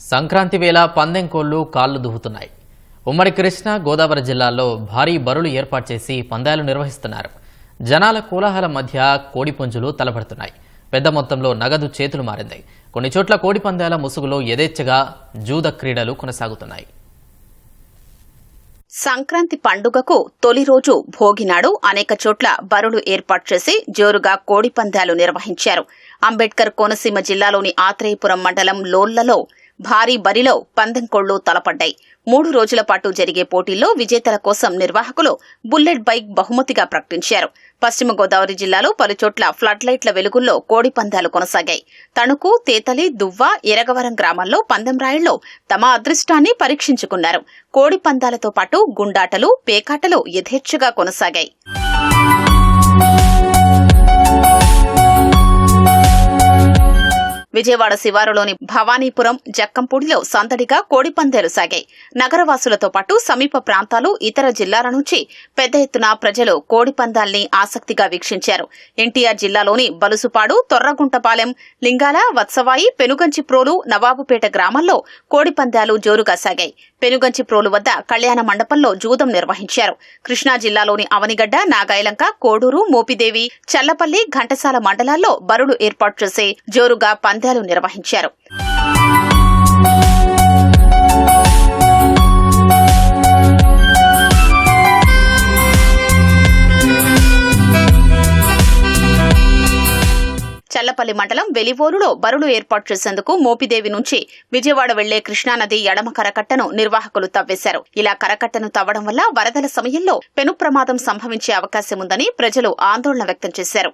సంక్రాంతి వేళ పందెం కోళ్ళు కాళ్ళు దువ్వుతున్నాయి. ఉమ్మడి కృష్ణా గోదావరి జిల్లాల్లో భారీ బరులు ఏర్పాటు చేసి పందాలు నిర్వహిస్తున్నారు. జనాల కోలాహలం మధ్య కోడి పుంజులు తలపడుతున్నాయి. పెద్ద మొత్తంలో నగదు చేతులు మారింది. కొన్ని చోట్ల కోడి పందాల ముసుగులో యథేచ్ఛగా జూద క్రీడలు కొనసాగుతున్నాయి. సంక్రాంతి పండుగకు తొలి రోజు భోగినాడు అనేక చోట్ల బరులు ఏర్పాటు చేసి జోరుగా కోడి పందాలు నిర్వహించారు. అంబేద్కర్ కోనసీమ జిల్లాలోని ఆత్రేయపురం మండలం లోళ్ళలో భారీ బరిలో పందెం కొళ్ళు తలపడ్డాయి. మూడు రోజుల పాటు జరిగే పోటీల్లో విజేతల కోసం నిర్వాహకులు బుల్లెట్ బైక్ బహుమతిగా ప్రకటించారు. పశ్చిమ గోదావరి జిల్లాలో పలుచోట్ల ఫ్లడ్ లైట్ల వెలుగుల్లో కోడి పందాలు కొనసాగాయి. తణుకు తేతలి దువ్వ ఎరగవరం గ్రామాల్లో పందెం రాయల్లో తమ అదృష్టాన్ని పరీక్షించుకున్నారు. కోడి పందాలతో పాటు గుండాటలు పేకాటలు యథేచ్ఛగా కొనసాగాయి. విజయవాడ శివారులోని భవానీపురం జక్కంపూడిలో సందడిగా కోడిపందేలు సాగాయి. నగరవాసులతో పాటు సమీప ప్రాంతాలు ఇతర జిల్లాల నుంచి పెద్ద ఎత్తున ప్రజలు కోడిపందాల్ని ఆసక్తిగా వీక్షించారు. ఎన్టీఆర్ జిల్లాలోని బలుసుపాడు తొర్రగుంటపాలెం లింగాల వత్సవాయి పెనుగంచిప్రోలు నవాబుపేట గ్రామాల్లో కోడిపందాలు జోరుగా సాగాయి. పెనుగంచిప్రోలు వద్ద కళ్యాణ మండపంలో జూదం నిర్వహించారు. కృష్ణా జిల్లాలోని అవనిగడ్డ నాగాయలంక కోడూరు మోపిదేవి చల్లపల్లి ఘంటసాల మండలాల్లో బరులు ఏర్పాటు చేసి జోరుగా పందాలు నిర్వహించారు. చల్లపల్లి మండలం వెలివోలులో బరులు ఏర్పాటు చేసేందుకు మోపిదేవి నుంచి విజయవాడ వెళ్ళే కృష్ణానది ఎడమ కరకట్టను నిర్వాహకులు తవ్వేశారు. ఇలా కరకట్టను తవ్వడం వల్ల వరదల సమయంలో పెను ప్రమాదం సంభవించే అవకాశం ఉందని ప్రజలు ఆందోళన వ్యక్తం చేశారు.